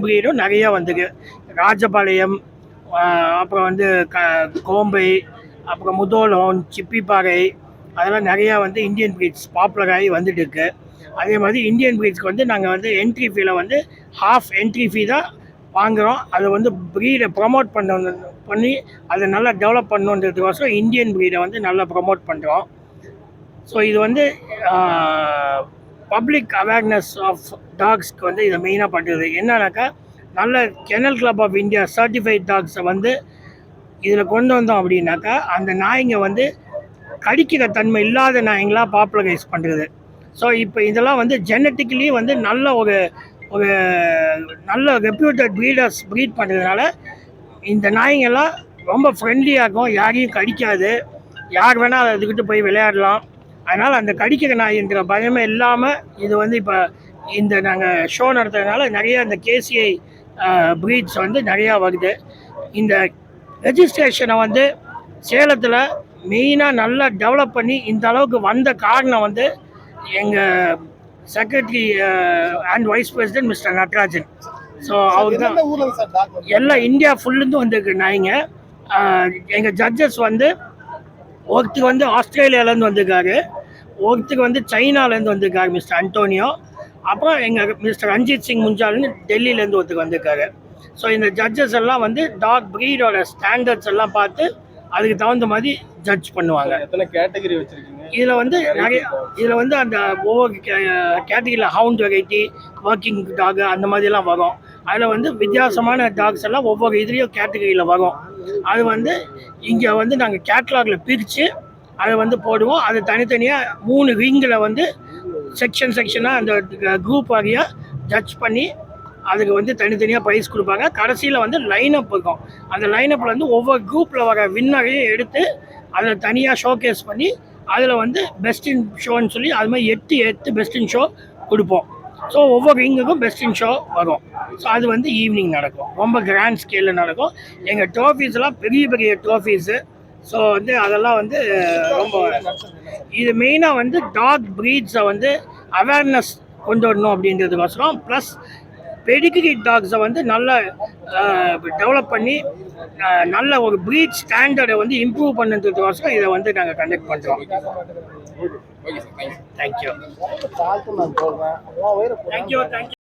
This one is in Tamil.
பிரீடும் நிறைய வந்துருக்கு ராஜபாளையம் அப்புறம் வந்து க கோம்பை அப்புறம் முதோலம் சிப்பிப்பாறை அதெல்லாம் நிறையா வந்து இந்தியன் பிரீட்ஸ் பாப்புலராகி வந்துட்டு இருக்கு. அதே மாதிரி இந்தியன் பிரீட்ஸ்க்கு வந்து நாங்கள் வந்து என்ட்ரி ஃபீல வந்து ஹாஃப் என்ட்ரி ஃபீ தான் வாங்குகிறோம் அதை வந்து ப்ரீடை ப்ரமோட் பண்ண பண்ணி அதை நல்லா டெவலப் பண்ணுன்றதுக்கோசரம் இந்தியன் ப்ரீடை வந்து நல்லா ப்ரமோட் பண்ணுறோம் ஸோ இது வந்து பப்ளிக் அவேர்னஸ் ஆஃப் டாக்ஸ்க்கு வந்து இதை மெயினாக பண்ணுறது என்னன்னாக்கா நல்ல kennel club of India certified டாக்ஸை வந்து இதில் கொண்டு வந்தோம் அப்படின்னாக்கா அந்த நாய்ங்க வந்து கடிக்கிற தன்மை இல்லாத நாய்ங்களாக பாப்புலரைஸ் பண்ணுறது ஸோ இப்போ இதெல்லாம் வந்து ஜெனட்டிக்கலி வந்து நல்ல ஒரு ஒரு நல்ல ரெப்யூட்டட் ப்ரீடர்ஸ் ப்ரீட் பண்ணுறதுனால இந்த நாய்ங்கெல்லாம் ரொம்ப ஃப்ரெண்ட்லியாக இருக்கும் யாரையும் கடிக்காது. யார் வேணால் அதை அதுக்கிட்ட போய் விளையாடலாம். அதனால் அந்த கடிக்கிற நாய்ன்ற பயமே இல்லாமல் இது வந்து இப்போ இந்த நாங்கள் ஷோ நடத்துறதுனால நிறைய இந்த கேசிஐ ப்ரீட்ஸ் வந்து நிறையா வருது. இந்த ரெஜிஸ்ட்ரேஷனை வந்து சேலத்தில் மெயினாக நல்லா டெவலப் பண்ணி இந்த அளவுக்கு வந்த காரணம் வந்து எங்கள் secretary and vice president mister Natarajan. So அவர் தான். எந்தெந்த ஊர்ல இருந்து சார் டாக் வந்து எல்லா இந்தியா ஃபுல்லேருந்து வந்திருக்கு நாய்ங்க. எங்கள் ஜட்ஜஸ் வந்து ஒருத்தர் வந்து ஆஸ்திரேலியாவிலேருந்து வந்திருக்காரு. ஒருத்தர் வந்து சைனாலேருந்து வந்திருக்காரு மிஸ்டர் அன்டோனியோ அப்புறம் எங்கள் மிஸ்டர் ரஞ்சித் சிங் முஞ்சால்னு டெல்லியிலேருந்து ஒருத்தர் வந்திருக்காரு. ஸோ இந்த ஜட்ஜஸ் எல்லாம் வந்து டாக் ப்ரீடோட ஸ்டாண்டர்ட்ஸ் எல்லாம் பார்த்து அதுக்கு தகுந்த மாதிரி ஜட்ஜ் பண்ணுவாங்க. எத்தனை கேட்டகரி வச்சிருக்கீங்க? இதில் வந்து நிறைய இதில் வந்து அந்த ஒவ்வொரு கேட்டகிரியில் ஹவுண்ட் வெரைட்டி ஒர்க்கிங் டாக் அந்த மாதிரிலாம் வரும். அதில் வந்து வித்தியாசமான டாக்ஸ் எல்லாம் ஒவ்வொரு இதுலேயும் கேட்டகரியில் வரும். அது வந்து இங்கே வந்து நாங்கள் கேட்லாகில் பிரித்து அதை வந்து போடுவோம். அது தனித்தனியாக மூணு ரிங்கில் வந்து செக்ஷன் செக்ஷனாக அந்த குரூப் வாரியாக ஜட்ஜ் பண்ணி அதுக்கு வந்து தனித்தனியாக ப்ரைஸ் கொடுப்பாங்க. கடைசியில் வந்து லைனப் இருக்கும். அந்த லைனப்பில் வந்து ஒவ்வொரு குரூப்பில் வர வின்னரையும் எடுத்து அதில் தனியாக ஷோகேஸ் பண்ணி அதில் வந்து பெஸ்ட் இன் ஷோன்னு சொல்லி அது மாதிரி எட்டு எட்டு பெஸ்ட் இன் ஷோ கொடுப்போம். ஸோ ஒவ்வொரு ரிங்குக்கும் பெஸ்ட் இன் ஷோ வரும். ஸோ அது வந்து ஈவினிங் நடக்கும். ரொம்ப கிராண்ட் ஸ்கேலில் நடக்கும். எங்கள் ட்ரோஃபீஸ்லாம் பெரிய பெரிய ட்ரோஃபீஸு ஸோ வந்து அதெல்லாம் வந்து ரொம்ப இது மெயினாக வந்து டாக் ப்ரீட்ஸை வந்து அவேர்னஸ் கொண்டு வரணும் அப்படின்றதுக்கோசரம். ப்ளஸ் பெடிகிரி டாக்ஸை வந்து நல்லா டெவலப் பண்ணி நல்ல ஒரு ப்ரீட் ஸ்டாண்டர்டை வந்து இம்ப்ரூவ் பண்ணுறதுக்கோசரம் இதை வந்து நாங்கள் கண்டக்ட் பண்ணுறோம் okay thank you thank you வயிறு தேங்க்யூ தேங்க்யூ